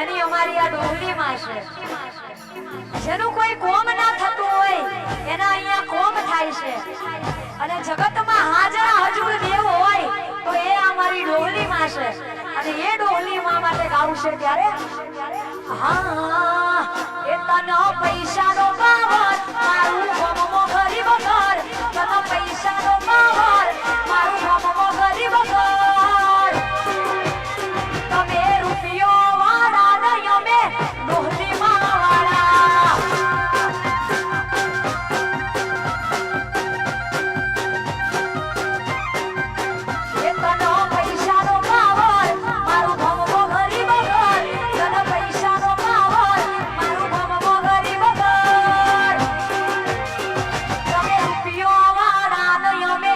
એની અમારી આ ડોહલીમાં છે. જેનું કોઈ કોમ ના થતું હોય, એના અહીંયા કોમ થાય છે. અને જગતમાં હાજર હજુર દેવ હોય, તો એ અમારી ડોહલીમાં છે. અને એ ડોહલીમાં માટે ગાવશે ત્યારે, હા, એ તને પૈસાનો પાવર અમે